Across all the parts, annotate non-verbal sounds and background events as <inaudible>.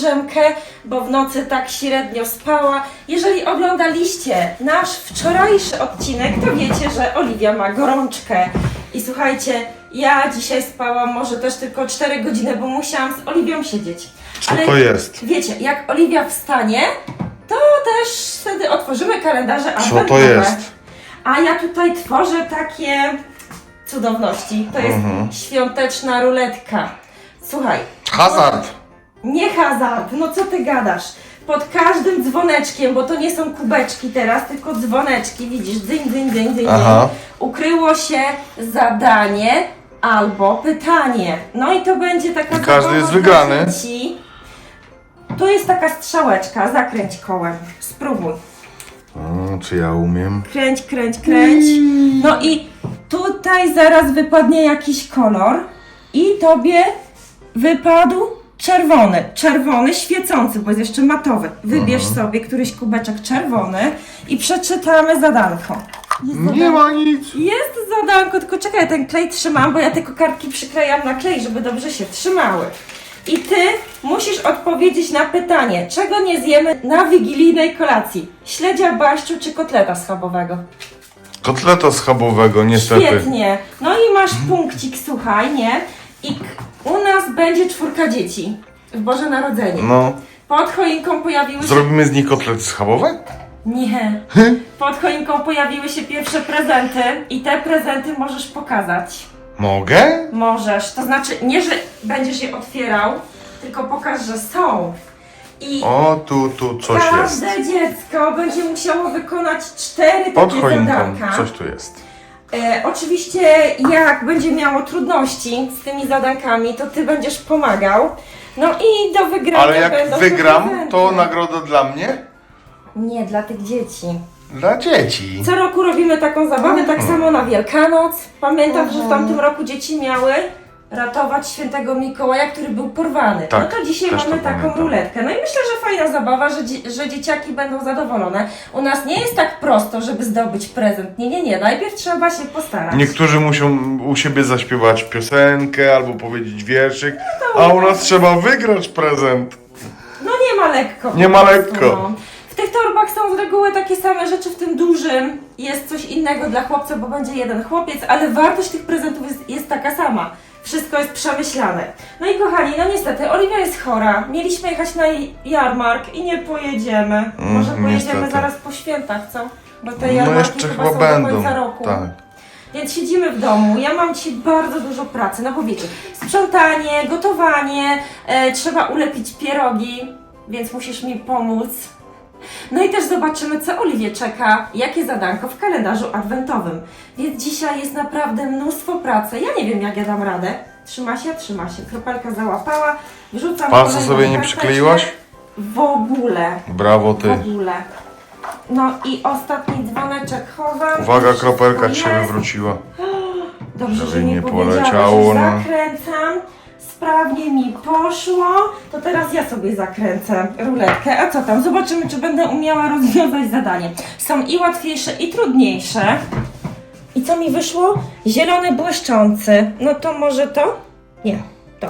drzemkę, bo w nocy tak średnio spała. Jeżeli oglądaliście nasz wczorajszy odcinek, to wiecie, że Oliwia ma gorączkę. I słuchajcie, ja dzisiaj spałam może też tylko 4 godziny, bo musiałam z Oliwią siedzieć. Co to jest? Wiecie, jak Oliwia wstanie, to też wtedy otworzymy kalendarze Co to jest? A ja tutaj tworzę takie cudowności. To jest Mhm. świąteczna ruletka. Słuchaj, Hazard! Nie hazard, no co ty gadasz? Pod każdym dzwoneczkiem, bo to nie są kubeczki teraz, tylko dzwoneczki, widzisz, dyń, dyń, dyń, Aha. dyń, ukryło się zadanie albo pytanie. No i to będzie taka I każdy zabawa jest dla wygrany. dzieci. Tu jest taka strzałeczka, zakręć kołem, spróbuj. O, czy ja umiem? Kręć, kręć, kręć. No i tutaj zaraz wypadnie jakiś kolor i tobie wypadł czerwony. Czerwony, świecący, bo jest jeszcze matowy. Wybierz sobie któryś kubeczek czerwony i przeczytamy zadanko. Jest Nie zadanko. ma nic! Jest zadanko, tylko czekaj, ten klej trzymam, bo ja te kokardki przyklejam na klej, żeby dobrze się trzymały. I ty musisz odpowiedzieć na pytanie, czego nie zjemy na wigilijnej kolacji? Śledzia, barszczu czy kotleta schabowego? Kotleta schabowego, niestety. Świetnie. No i masz punkcik, słuchaj, nie? I k- u nas będzie czwórka dzieci w Boże Narodzenie. No. Pod choinką pojawiły się... Zrobimy z nich kotlety schabowe? Nie. Pod choinką pojawiły się pierwsze prezenty i te prezenty możesz pokazać. Mogę? Możesz. To znaczy, nie, że będziesz je otwierał, tylko pokaż, że są. I O, tu, tu coś jest. każde dziecko będzie musiało wykonać cztery Pod takie choinką zadanka. coś tu jest. E, oczywiście, jak będzie miało trudności z tymi zadankami, to ty będziesz pomagał. No i do wygrania Ale jak będą wygram, prezenty. to nagroda dla mnie? Nie, dla tych dzieci. Dla dzieci. Co roku robimy taką zabawę, tak samo na Wielkanoc. Pamiętam, że w tamtym roku dzieci miały ratować świętego Mikołaja, który był porwany. Tak, no to dzisiaj mamy to taką pamiętam. ruletkę. No i myślę, że fajna zabawa, że, że dzieciaki będą zadowolone. U nas nie jest tak prosto, żeby zdobyć prezent. Nie, nie, nie. Najpierw trzeba się postarać. Niektórzy muszą u siebie zaśpiewać piosenkę albo powiedzieć wierszyk, No a u nas trzeba wygrać prezent. No nie ma lekko. Nie ma lekko. No. W tych torbach są z reguły takie same rzeczy, w tym dużym jest coś innego dla chłopca, bo będzie jeden chłopiec, ale wartość tych prezentów jest, jest taka sama. Wszystko jest przemyślane. No i kochani, no niestety, Oliwia jest chora. Mieliśmy jechać na jarmark i nie pojedziemy. Może Mm, pojedziemy niestety. zaraz po świętach, co? Bo te No jarmarki jeszcze chyba są będą. do końca roku. Tak. Więc siedzimy w domu. Ja mam ci bardzo dużo pracy, no bo wiecie, sprzątanie, gotowanie, e, trzeba ulepić pierogi, więc musisz mi pomóc. No i też zobaczymy, co Oliwie czeka, jakie zadanko w kalendarzu adwentowym. Więc dzisiaj jest naprawdę mnóstwo pracy. Ja nie wiem, jak ja dam radę. Trzyma się, trzyma się. Kropelka załapała. Wrzucam Palca kolejną sobie nie karteczkę. przykleiłaś? W ogóle. Brawo W ty. ogóle. No i ostatni dzwoneczek chowam. Uwaga, kropelka ci się jest. wywróciła. <gasps> Dobrze, Żeby że nie powiedziała, poleciało, że no. zakręcam. Sprawnie mi poszło. To teraz ja sobie zakręcę ruletkę. A co tam? Zobaczymy, czy będę umiała rozwiązać zadanie. Są i łatwiejsze, i trudniejsze. I co mi wyszło? Zielony błyszczący. No to może to? Nie, to.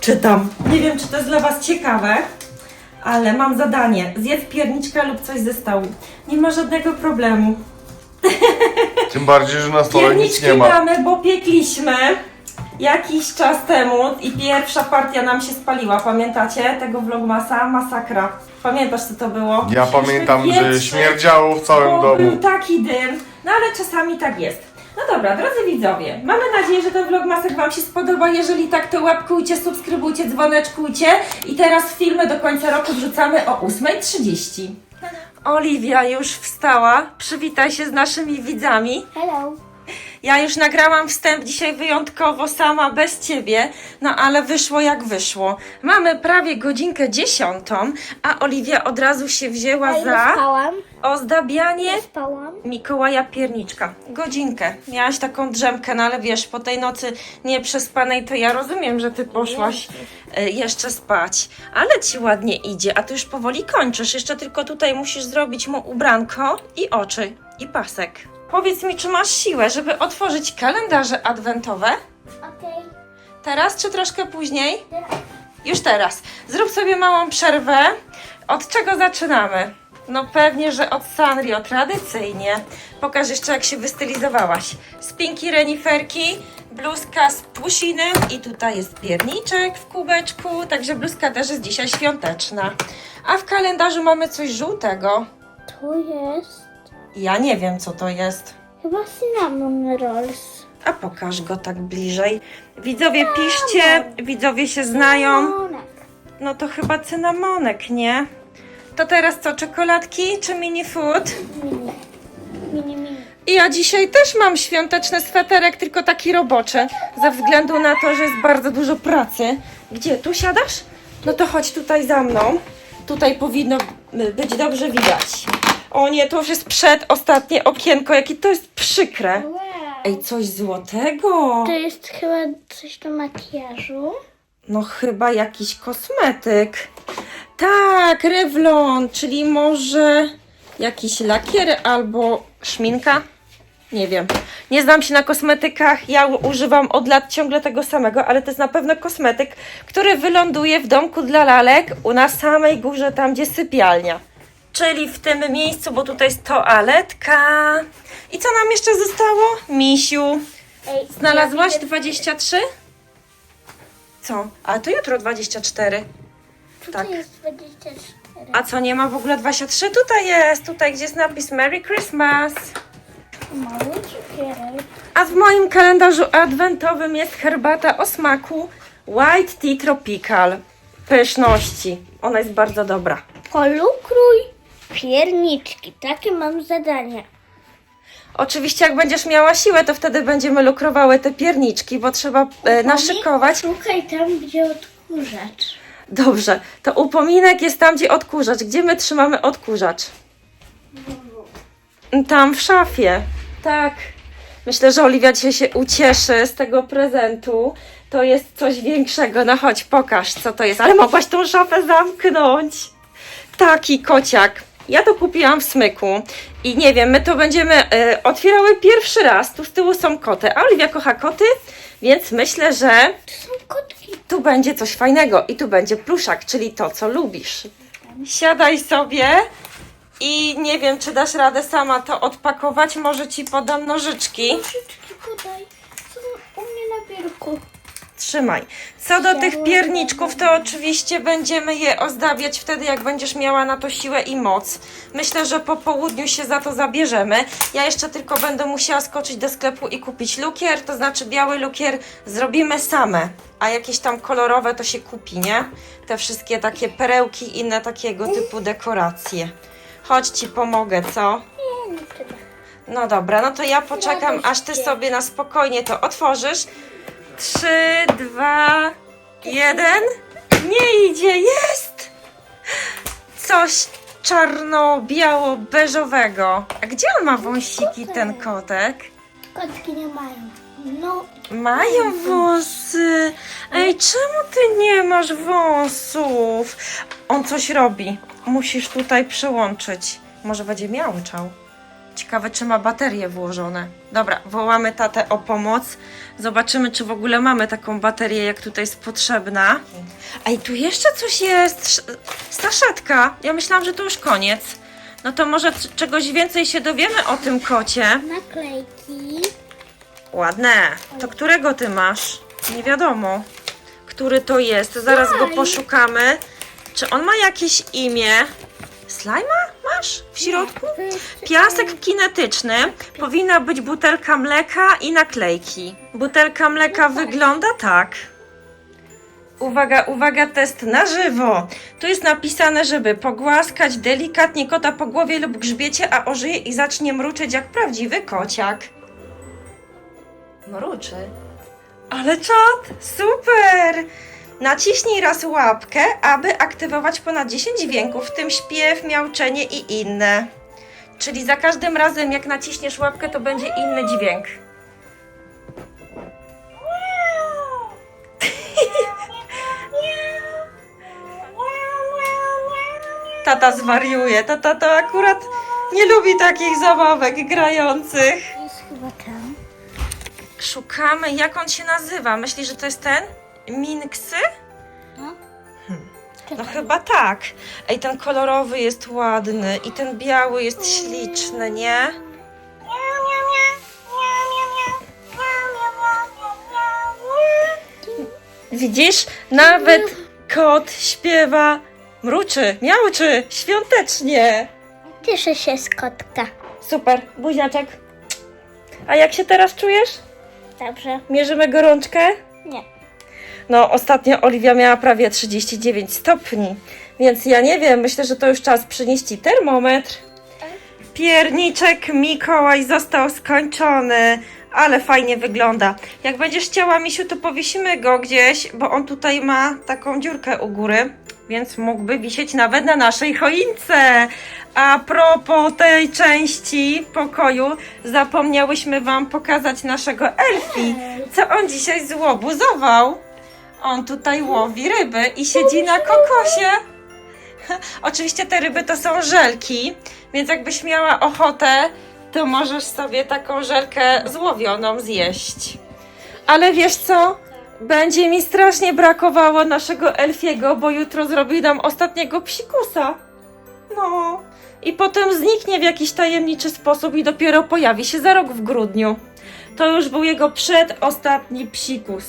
Czytam. Nie wiem, czy to jest dla Was ciekawe, ale mam zadanie. Zjedz pierniczka lub coś ze stołu. Nie ma żadnego problemu. Tym bardziej, że na stole nic Pierniczki nie ma. mamy, bo piekliśmy jakiś czas temu i pierwsza partia nam się spaliła. Pamiętacie tego vlogmasa? Masakra. Pamiętasz co to było? Ja pamiętam, że wietrze, śmierdziało w całym bo Był domu. taki dym, no ale czasami tak jest. No dobra, drodzy widzowie, mamy nadzieję, że ten vlogmasek Wam się spodoba. Jeżeli tak, to łapkujcie, subskrybujcie, dzwoneczkujcie. I teraz filmy do końca roku wrzucamy o 8.30. Oliwia już wstała. Przywitaj się z naszymi widzami. Hello. Ja już nagrałam wstęp dzisiaj wyjątkowo sama, bez ciebie, no ale wyszło jak wyszło. Mamy prawie godzinkę dziesiątą, a Oliwia od razu się wzięła A ile za spałam? ozdabianie Nie spałam. Mikołaja Pierniczka. Godzinkę. Miałaś taką drzemkę, no ale wiesz, po tej nocy nieprzespanej to ja rozumiem, że ty poszłaś e, jeszcze spać. Ale ci ładnie idzie, a ty już powoli kończysz. Jeszcze tylko tutaj musisz zrobić mu ubranko i oczy i pasek. Powiedz mi, czy masz siłę, żeby otworzyć kalendarze adwentowe? Okej. Teraz czy troszkę później? Już teraz. Zrób sobie małą przerwę. Od czego zaczynamy? No pewnie, że od Sanrio, tradycyjnie. Pokaż jeszcze jak się wystylizowałaś. Spinki reniferki, bluzka z pusinem i tutaj jest pierniczek w kubeczku, także bluzka też jest dzisiaj świąteczna. A w kalendarzu mamy coś żółtego. Tu jest Ja nie wiem co to jest. chyba cinnamon rolls. A pokaż go tak bliżej. Widzowie piszcie, widzowie się znają. Cynamonek. No to chyba cynamonek, nie? To teraz co, czekoladki czy mini food? Mini. Mini, mini. I ja dzisiaj też mam świąteczny sweterek, tylko taki roboczy, ze względu na to, że jest bardzo dużo pracy. Gdzie, tu siadasz? No to chodź tutaj za mną. Tutaj powinno y, być dobrze widać. O nie, to już jest przedostatnie okienko, jakie to jest przykre. Wow. Ej, coś złotego. To jest chyba coś do makijażu. No chyba jakiś kosmetyk. Tak, Revlon, czyli może jakiś lakier albo szminka? Nie wiem. Nie znam się na kosmetykach. Ja używam od lat ciągle tego samego, ale to jest na pewno kosmetyk, który wyląduje w domku dla lalek na samej górze, tam gdzie sypialnia. Czyli w tym miejscu, bo tutaj jest toaletka. I co nam jeszcze zostało? Misiu. Znalazłaś ja widzę- 23? Co? A to jutro 24. Tutaj tak. jest 24. A co, nie ma w ogóle 23? Tutaj jest, tutaj gdzie jest napis Merry Christmas. Mały cukierek. A w moim kalendarzu adwentowym jest herbata o smaku White Tea Tropical. Pyszności. Ona jest bardzo dobra. Polukruj pierniczki. Takie mam zadanie. Oczywiście jak będziesz miała siłę, to wtedy będziemy lukrowały te pierniczki, bo trzeba e, naszykować. Szukaj tam, gdzie odkurzacz. Dobrze, to upominek jest tam, gdzie odkurzacz. Gdzie my trzymamy odkurzacz? Tam w szafie. Tak. Myślę, że Oliwia dzisiaj się ucieszy z tego prezentu. To jest coś większego. No chodź, pokaż, co to jest. Ale mogłaś tą szafę zamknąć. Taki kociak. Ja to kupiłam w smyku i nie wiem, my to będziemy e, otwierały pierwszy raz. Tu z tyłu są koty, a Oliwia kocha koty, więc myślę, że To są kotki. tu będzie coś fajnego i tu będzie pluszak, czyli to, co lubisz. Siadaj sobie i nie wiem, czy dasz radę sama to odpakować. Może ci podam nożyczki. Nożyczki podaj. Są u mnie na biurku. Trzymaj. Co do tych pierniczków, to oczywiście będziemy je ozdabiać wtedy, jak będziesz miała na to siłę i moc. Myślę, że po południu się za to zabierzemy. Ja jeszcze tylko będę musiała skoczyć do sklepu i kupić lukier, to znaczy biały lukier zrobimy same, a jakieś tam kolorowe to się kupi, nie? Te wszystkie takie perełki i inne takiego typu dekoracje. Chodź ci pomogę, co? Nie, nie. No dobra, no to ja poczekam, aż ty sobie na spokojnie to otworzysz. Trzy, dwa, jeden. Nie idzie, jest! Coś czarno-biało-beżowego. A gdzie on ma wąsiki, ten kotek? Kotki nie mają. No, Mają włosy. Ej, czemu ty nie masz wąsów? On coś robi. Musisz tutaj przełączyć. Może będzie miauczał. Ciekawe, czy ma baterie włożone. Dobra, wołamy tatę o pomoc. Zobaczymy, czy w ogóle mamy taką baterię, jak tutaj jest potrzebna. A i tu jeszcze coś jest. Sz- Staszetka. Ja myślałam, że to już koniec. No to może czegoś więcej się dowiemy o tym kocie. naklejki. Ładne. To którego ty masz? Nie wiadomo, który to jest. Zaraz go poszukamy. Czy on ma jakieś imię? Slajma masz w środku? Piasek kinetyczny. Powinna być butelka mleka i naklejki. Butelka mleka wygląda tak. Uwaga, uwaga, test na żywo. Tu jest napisane, żeby pogłaskać delikatnie kota po głowie lub grzbiecie, a ożyje i zacznie mruczeć jak prawdziwy kociak. Mruczy. Ale czad! Super! Naciśnij raz łapkę, aby aktywować ponad 10 dźwięków, w tym śpiew, miauczenie i inne. Czyli za każdym razem, jak naciśniesz łapkę, to będzie inny dźwięk. Tata zwariuje. Tata to akurat nie lubi takich zabawek grających. Jest chyba tam. Szukamy, jak on się nazywa. Myślisz, że to jest ten? Minksy? No. No chyba tak. Ej, ten kolorowy jest ładny i ten biały jest śliczny, nie? Widzisz? Nawet kot śpiewa, mruczy, miauczy, świątecznie. Cieszę się z kotka. Super, buziaczek. A jak się teraz czujesz? Dobrze. Mierzymy gorączkę? Nie. No, ostatnio Oliwia miała prawie 39 stopni, więc ja nie wiem, myślę, że to już czas przynieść ci termometr. Pierniczek Mikołaj został skończony, ale fajnie wygląda. Jak będziesz chciała, Misiu, to powiesimy go gdzieś, bo on tutaj ma taką dziurkę u góry, więc mógłby wisieć nawet na naszej choince. A propos tej części pokoju, zapomniałyśmy Wam pokazać naszego elfi, co on dzisiaj złobuzował. On tutaj łowi ryby i siedzi na kokosie. <laughs> Oczywiście te ryby to są żelki, więc jakbyś miała ochotę, to możesz sobie taką żelkę złowioną zjeść. Ale wiesz co? Będzie mi strasznie brakowało naszego Elfiego, bo jutro zrobi nam ostatniego psikusa. No. I potem zniknie w jakiś tajemniczy sposób i dopiero pojawi się za rok w grudniu. To już był jego przedostatni psikus.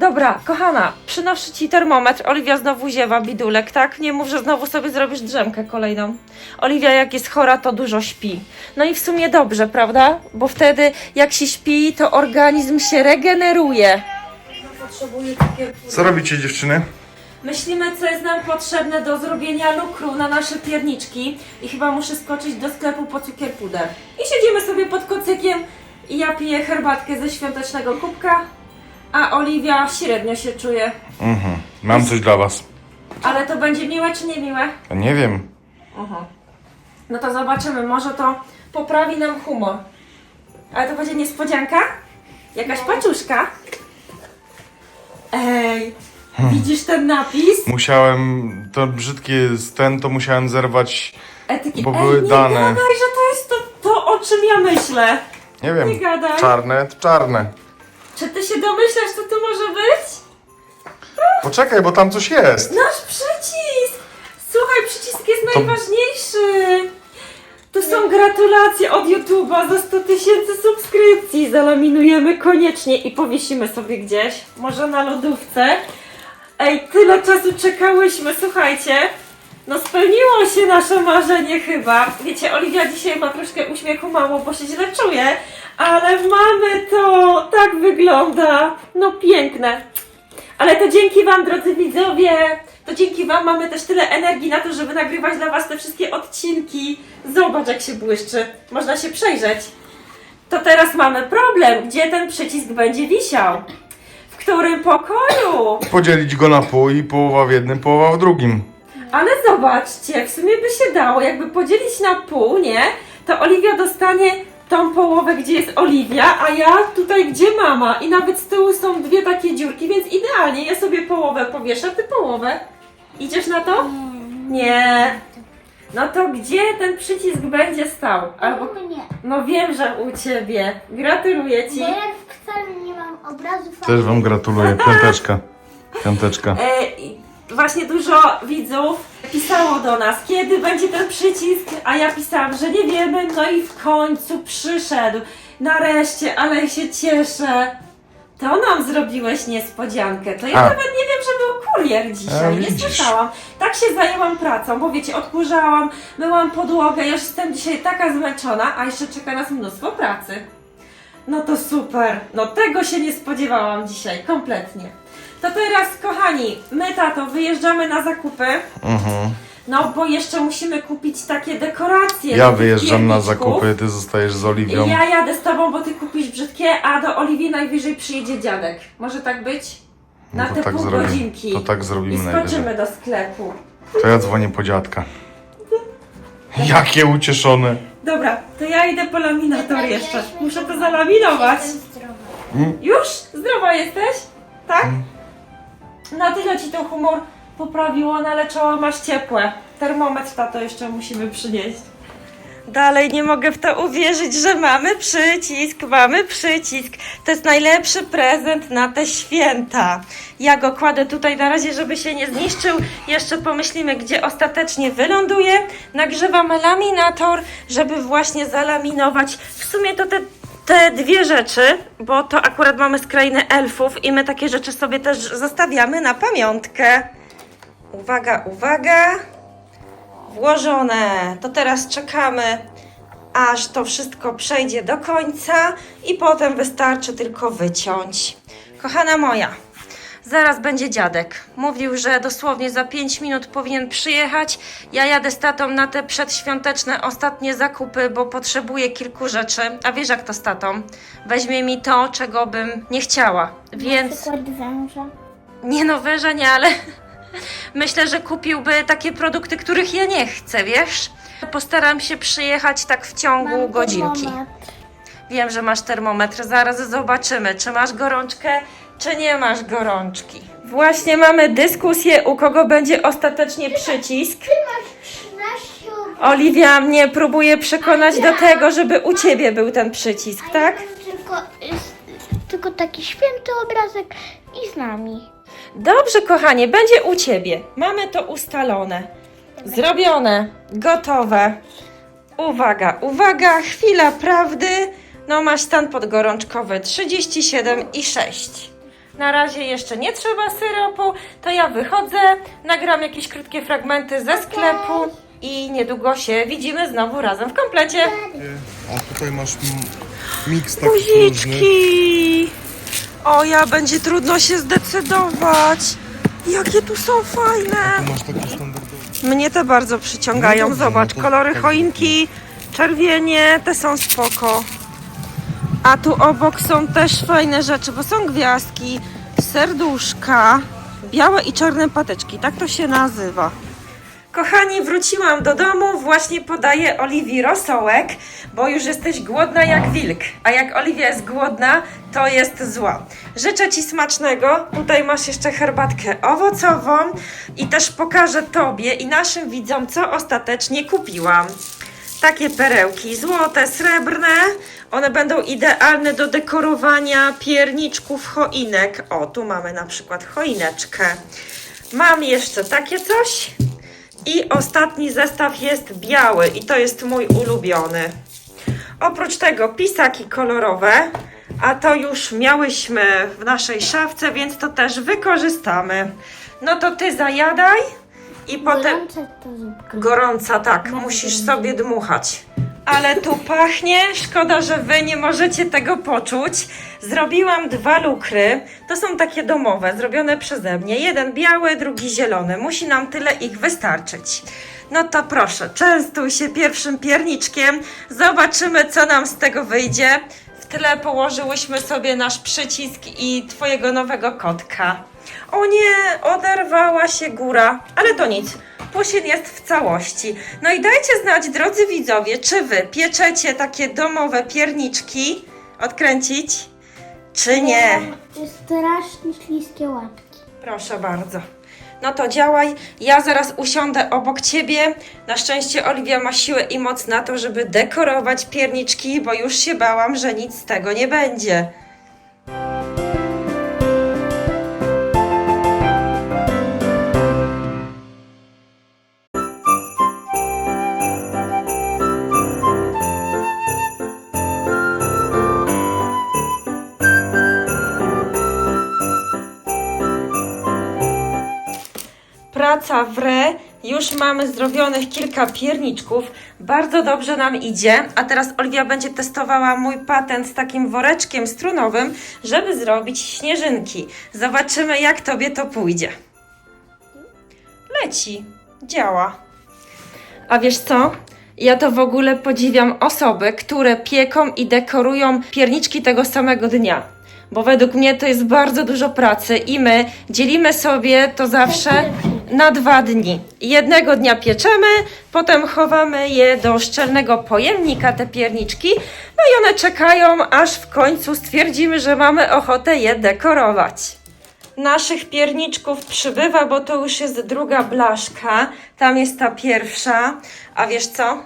Dobra, kochana, przynoszę ci termometr. Oliwia znowu ziewa, bidulek, tak? Nie mów, że znowu sobie zrobisz drzemkę kolejną. Oliwia, jak jest chora, to dużo śpi. No i w sumie dobrze, prawda? Bo wtedy, jak się śpi, to organizm się regeneruje. Potrzebuję. Co robicie dziewczyny? Myślimy, co jest nam potrzebne do zrobienia lukru na nasze pierniczki i chyba muszę skoczyć do sklepu po cukier puder. I siedzimy sobie pod kocykiem i ja piję herbatkę ze świątecznego kubka, a Oliwia średnio się czuje. Mhm. Mam coś dla was. Ale to będzie miłe czy nie miłe? Nie wiem. Aha. No to zobaczymy, może to poprawi nam humor. Ale to będzie niespodzianka? Jakaś paczuszka? Ej, widzisz ten napis? Musiałem, to brzydkie z ten, to musiałem zerwać, Etyki. Bo Ej, były nie dane. gadaj, że to jest to, to, o czym ja myślę. nie wiem, Nie gadaj. czarne, to czarne. Czy ty się domyślasz, co to może być? Poczekaj, bo tam coś jest. Nasz przycisk! Słuchaj, przycisk jest To- najważniejszy. Tu są gratulacje od YouTube'a za 100 tysięcy subskrypcji. Zalaminujemy koniecznie i powiesimy sobie gdzieś. Może na lodówce. Ej, tyle czasu czekałyśmy, słuchajcie. No spełniło się nasze marzenie chyba. Wiecie, Oliwia dzisiaj ma troszkę uśmiechu mało, bo się źle czuje. Ale mamy to! Tak wygląda. No piękne. Ale to dzięki Wam, drodzy widzowie, to dzięki Wam mamy też tyle energii na to, żeby nagrywać dla Was te wszystkie odcinki. Zobacz, jak się błyszczy. Można się przejrzeć. To teraz mamy problem, gdzie ten przycisk będzie wisiał. W którym pokoju? Podzielić go na pół i połowa w jednym, połowa w drugim. Ale zobaczcie, w sumie by się dało, jakby podzielić na pół, nie? To Oliwia dostanie tą połowę, gdzie jest Oliwia, a ja tutaj, gdzie mama. I nawet z tyłu są dwie takie dziurki, więc idealnie. Ja sobie połowę powieszę, ty połowę. Idziesz na to? Nie. No to gdzie ten przycisk będzie stał? Albo... Albo mnie. No wiem, że u ciebie. Gratuluję ci. Bo ja wcale nie mam obrazów. Też wam gratuluję, piąteczka. <laughs> Piąteczka. E, i właśnie dużo widzów pisało do nas, kiedy będzie ten przycisk, a ja pisałam, że nie wiemy, no i w końcu przyszedł. Nareszcie, ale się cieszę. To nam zrobiłeś niespodziankę. To ja A. nawet nie wiem, że był kurier dzisiaj. A, nie widzisz. słyszałam. Tak się zajęłam pracą, bo wiecie, odkurzałam, myłam podłogę, już jestem dzisiaj taka zmęczona, a jeszcze czeka nas mnóstwo pracy. No to super. No tego się nie spodziewałam dzisiaj, kompletnie. To teraz, kochani, my tato wyjeżdżamy na zakupy. Mhm. No bo jeszcze musimy kupić takie dekoracje. Ja do tych wyjeżdżam na pierniczków. zakupy, ty zostajesz z Oliwią. Ja jadę z tobą, bo ty kupisz brzydkie, a do Oliwii najwyżej przyjedzie dziadek. Może tak być? Na No to te tak pół zrobimy. godzinki. To tak I zrobimy skoczymy najwyżej. do sklepu. To ja dzwonię po dziadka. Jakie ucieszone. Dobra, to ja idę po laminator jeszcze. Muszę to to. zalaminować. Jestem zdrowa. Już? Zdrowa jesteś? Tak? Na tyle ci ten humor poprawiło, no ale czoło masz ciepłe. Termometr tato jeszcze musimy przynieść. Dalej nie mogę w to uwierzyć, że mamy przycisk, mamy przycisk. To jest najlepszy prezent na te święta. Ja go kładę tutaj na razie, żeby się nie zniszczył. Jeszcze pomyślimy, gdzie ostatecznie wyląduje. Nagrzewamy laminator, żeby właśnie zalaminować. W sumie to te te dwie rzeczy, bo to akurat mamy z krainy elfów i my takie rzeczy sobie też zostawiamy na pamiątkę. Uwaga, uwaga. Włożone. To teraz czekamy, aż to wszystko przejdzie do końca i potem wystarczy tylko wyciąć. Kochana moja, Zaraz będzie dziadek. Mówił, że dosłownie za 5 minut powinien przyjechać. Ja jadę z tatą na te przedświąteczne ostatnie zakupy, bo potrzebuję kilku rzeczy. A wiesz jak to z tatą? Weźmie mi to, czego bym nie chciała. Na Więc przykład węża. nie no węża nie, ale <laughs> myślę, że kupiłby takie produkty, których ja nie chcę, wiesz? Postaram się przyjechać tak w ciągu Mam godzinki. termometr. Wiem, że masz termometr. Zaraz zobaczymy, czy masz gorączkę, czy nie masz gorączki. Właśnie mamy dyskusję, u kogo będzie ostatecznie przycisk. Ty masz 13 Oliwia mnie próbuje przekonać do tego, żeby u ciebie był ten przycisk, tak? Tylko, jest, tylko taki święty obrazek i z nami. Dobrze, kochanie, będzie u ciebie. Mamy to ustalone. Zrobione, gotowe. Uwaga, uwaga, chwila prawdy. No masz stan podgorączkowy 37,6. Na razie jeszcze nie trzeba syropu, to ja wychodzę, nagram jakieś krótkie fragmenty ze sklepu i niedługo się widzimy znowu razem w komplecie. A tutaj masz miks Guziczki! O, ja będzie trudno się zdecydować. Jakie tu są fajne! Masz. Mnie te bardzo przyciągają. No Zobacz, no to kolory tak. choinki, czerwienie, te są spoko. A tu obok są też fajne rzeczy, bo są gwiazdki, serduszka, białe i czarne patyczki. Tak to się nazywa. Kochani, wróciłam do domu, właśnie podaję Oliwii rosołek, bo już jesteś głodna jak wilk. A jak Oliwia jest głodna, to jest zła. Życzę Ci smacznego. Tutaj masz jeszcze herbatkę owocową i też pokażę Tobie i naszym widzom, co ostatecznie kupiłam. Takie perełki, złote, srebrne. One będą idealne do dekorowania pierniczków choinek. O, tu mamy na przykład choineczkę. Mam jeszcze takie coś. I ostatni zestaw jest biały i to jest mój ulubiony. Oprócz tego pisaki kolorowe, a to już miałyśmy w naszej szafce, więc to też wykorzystamy. No to ty zajadaj i potem... Gorąca, tak, musisz sobie dmuchać. Ale tu pachnie, szkoda, że wy nie możecie tego poczuć. Zrobiłam dwa lukry, to są takie domowe, zrobione przeze mnie. Jeden biały, drugi zielony. Musi nam tyle ich wystarczyć. No to proszę, częstuj się pierwszym pierniczkiem. Zobaczymy, co nam z tego wyjdzie. W tle położyłyśmy sobie nasz przycisk i twojego nowego kotka. O nie, oderwała się góra, ale to nic. Pusin jest w całości. No i dajcie znać, drodzy widzowie, czy wy pieczecie takie domowe pierniczki? Odkręcić? Czy nie? Jest strasznie śliskie łapki. Proszę bardzo. No to działaj. Ja zaraz usiądę obok ciebie. Na szczęście Oliwia ma siłę i moc na to, żeby dekorować pierniczki, bo już się bałam, że nic z tego nie będzie. Praca w re. Już mamy zrobionych kilka pierniczków. Bardzo dobrze nam idzie. A teraz Oliwia będzie testowała mój patent z takim woreczkiem strunowym, żeby zrobić śnieżynki. Zobaczymy, jak tobie to pójdzie. Leci. Działa. A wiesz co? Ja to w ogóle podziwiam osoby, które pieką i dekorują pierniczki tego samego dnia. Bo według mnie to jest bardzo dużo pracy i my dzielimy sobie to zawsze na dwa dni. Jednego dnia pieczemy, potem chowamy je do szczelnego pojemnika, te pierniczki, no i one czekają, aż w końcu stwierdzimy, że mamy ochotę je dekorować. Naszych pierniczków przybywa, bo to już jest druga blaszka. Tam jest ta pierwsza. A wiesz co?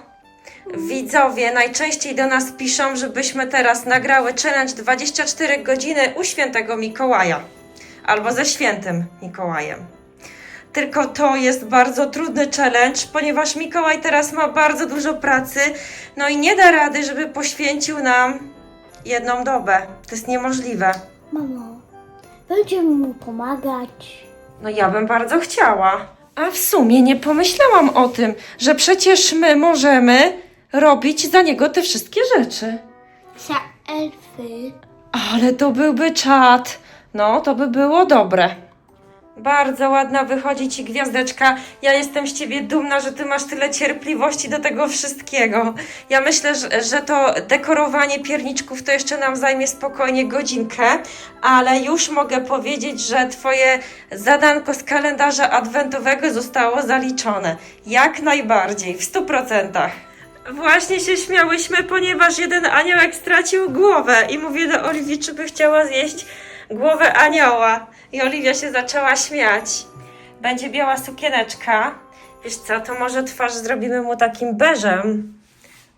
Widzowie najczęściej do nas piszą, żebyśmy teraz nagrały challenge 24 godziny u świętego Mikołaja. Albo ze świętym Mikołajem. Tylko to jest bardzo trudny challenge, ponieważ Mikołaj teraz ma bardzo dużo pracy, no i nie da rady, żeby poświęcił nam jedną dobę. To jest niemożliwe. Mamo, będziemy mu pomagać. No ja bym bardzo chciała. A w sumie nie pomyślałam o tym, że przecież my możemy robić za niego te wszystkie rzeczy. Za elfy. Ale to byłby czad. No, to by było dobre. Bardzo ładna wychodzi ci gwiazdeczka. Ja jestem z ciebie dumna, że ty masz tyle cierpliwości do tego wszystkiego. Ja myślę, że, to dekorowanie pierniczków to jeszcze nam zajmie spokojnie godzinkę, ale już mogę powiedzieć, że twoje zadanko z kalendarza adwentowego zostało zaliczone. Jak najbardziej, w stu procentach. Właśnie się śmiałyśmy, ponieważ jeden aniołek stracił głowę i mówię do Oliwii, czy by chciała zjeść głowę anioła. I Oliwia się zaczęła śmiać. Będzie biała sukieneczka. Wiesz co, to może twarz zrobimy mu takim beżem.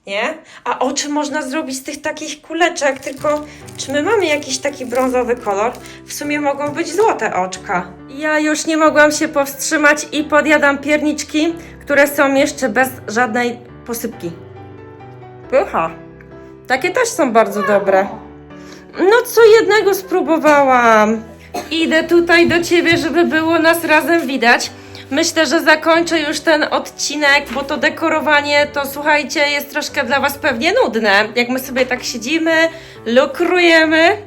Nie? A oczy można zrobić z tych takich kuleczek, tylko czy my mamy jakiś taki brązowy kolor? W sumie mogą być złote oczka. Ja już nie mogłam się powstrzymać i podjadam pierniczki, które są jeszcze bez żadnej posypki. Pycha. Takie też są bardzo dobre. No co jednego spróbowałam. Idę tutaj do ciebie, żeby było nas razem widać. Myślę, że zakończę już ten odcinek, bo to dekorowanie to słuchajcie, jest troszkę dla was pewnie nudne. Jak my sobie tak siedzimy, lukrujemy.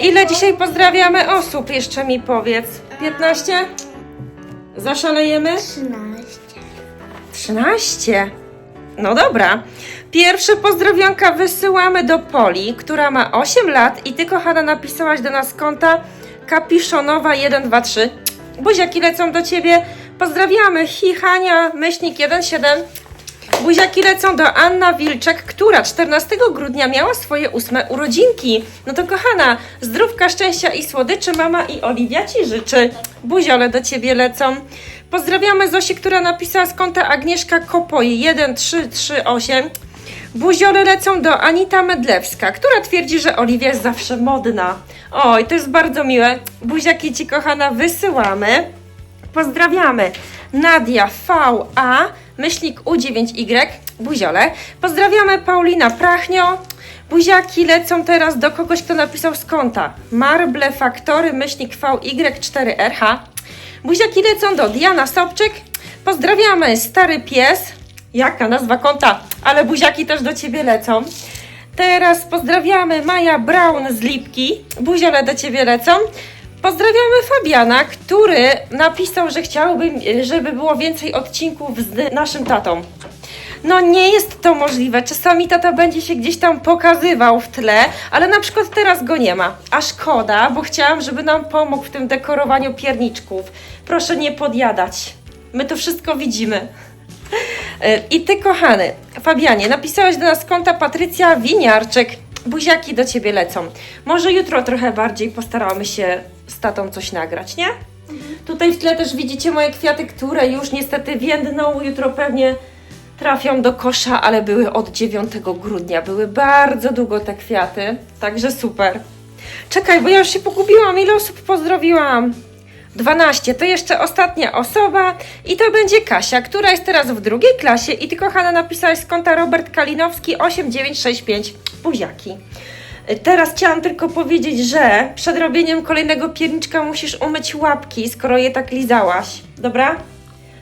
Ile dzisiaj pozdrawiamy osób? Jeszcze mi powiedz. 15? Zaszalejemy? 13. 13. No dobra. Pierwsze pozdrowionka wysyłamy do Poli, która ma 8 lat i ty, kochana, napisałaś do nas konta kapiszonowa 123. Buziaki lecą do ciebie. Pozdrawiamy. Hichania, myślnik 17. Buziaki lecą do Anna Wilczek, która 14 grudnia miała swoje ósme urodzinki. No to kochana, zdrówka, szczęścia i słodyczy mama i Oliwia ci życzy. Buziole do ciebie lecą. Pozdrawiamy Zosię, która napisała z konta Agnieszka Kopoj 1338. Buziole lecą do Anita Medlewska, która twierdzi, że Oliwia jest zawsze modna. Oj, to jest bardzo miłe. Buziaki ci kochana wysyłamy. Pozdrawiamy Nadia VA, myślnik U9Y, buziole. Pozdrawiamy Paulina Prachnio. Buziaki lecą teraz do kogoś, kto napisał z konta. Marble Faktory, myślnik VY4RH. Buziaki lecą do Diana Sobczyk. Pozdrawiamy Stary Pies. Jaka nazwa konta? Ale buziaki też do Ciebie lecą. Teraz pozdrawiamy Maja Brown z Lipki. Buziole do Ciebie lecą. Pozdrawiamy Fabiana, który napisał, że chciałby, żeby było więcej odcinków z naszym tatą. No nie jest to możliwe. Czasami tata będzie się gdzieś tam pokazywał w tle, ale na przykład teraz go nie ma. A szkoda, bo chciałam, żeby nam pomógł w tym dekorowaniu pierniczków. Proszę nie podjadać. My to wszystko widzimy. I ty, kochany, Fabianie, napisałeś do nas konta Patrycja Winiarczyk. Buziaki do ciebie lecą. Może jutro trochę bardziej postaramy się z tatą coś nagrać, nie? Tutaj w tle też widzicie moje kwiaty, które już niestety więdną. Jutro pewnie trafią do kosza, ale były od 9 grudnia. Były bardzo długo te kwiaty, także super. Czekaj, bo ja już się pogubiłam. Ile osób pozdrowiłam? 12. To jeszcze ostatnia osoba i to będzie Kasia, która jest teraz w drugiej klasie i ty, kochana, napisałaś z konta Robert Kalinowski 8965 buziaki. Teraz chciałam tylko powiedzieć, że przed robieniem kolejnego pierniczka musisz umyć łapki, skoro je tak lizałaś. Dobra?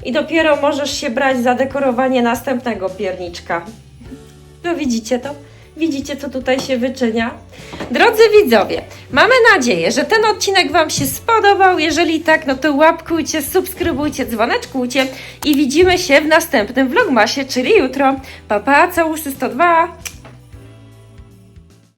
I dopiero możesz się brać za dekorowanie następnego pierniczka. No widzicie to? Widzicie, co tutaj się wyczynia? Drodzy widzowie, mamy nadzieję, że ten odcinek Wam się spodobał. Jeżeli tak, no to łapkujcie, subskrybujcie, dzwoneczkujcie i widzimy się w następnym vlogmasie, czyli jutro. Papa, całusy 102.